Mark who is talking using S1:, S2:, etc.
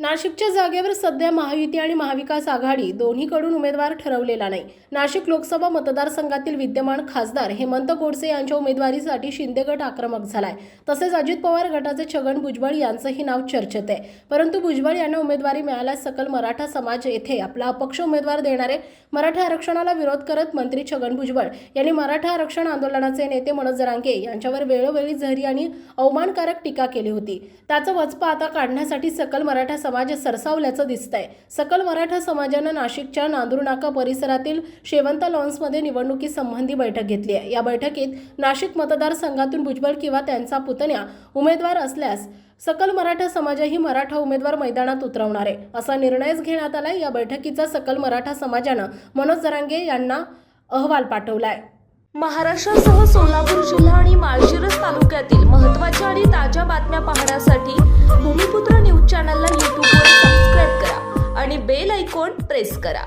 S1: नाशिकच्या जागेवर सध्या महायुती आणि महाविकास आघाडी दोन्हीकडून उमेदवार ठरवलेला नाही. नाशिक लोकसभा मतदारसंघातील विद्यमान खासदार हेमंत गोडसे यांच्या उमेदवारीसाठी शिंदे गट आक्रमक झालाय. तसेच अजित पवार गटाचे छगन भुजबळ यांचंही नाव चर्चेत आहे. परंतु भुजबळ यांना उमेदवारी मिळाल्यास सकल मराठा समाज येथे आपला अपक्ष उमेदवार देणारे मराठा आरक्षणाला विरोध करत मंत्री छगन भुजबळ यांनी मराठा आरक्षण आंदोलनाचे नेते मनोज जरांगे यांच्यावर वेळोवेळी झरी आणि अवमानकारक टीका केली होती. त्याचं वचपा आता काढण्यासाठी सकल मराठा समाज सरसावल्याचं दिसतंय. सकल मराठा समाजानं नाशिकच्या नांदुरनाका परिसरातील शेवंत लॉन्समध्ये निवडणुकीसंबंधी बैठक घेतली आहे. या बैठकीत नाशिक मतदारसंघातून भुजबळ किंवा त्यांचा पुतण्या उमेदवार असल्यास सकल मराठा समाजही मराठा उमेदवार मैदानात उतरवणार आहे. असा निर्णयच घेण्यात आलाय. या बैठकीचा सकल मराठा समाजानं मनोज जरांगे यांना अहवाल पाठवलाय.
S2: महाराष्ट्रासह सोलापूर जिल्हा आणि माळशिरस तालुक्यातील महत्त्वाच्या आणि ताज्या बातम्या पाहण्यासाठी भूमिपुत्र न्यूज चॅनलला ऐकॉन प्रेस करा.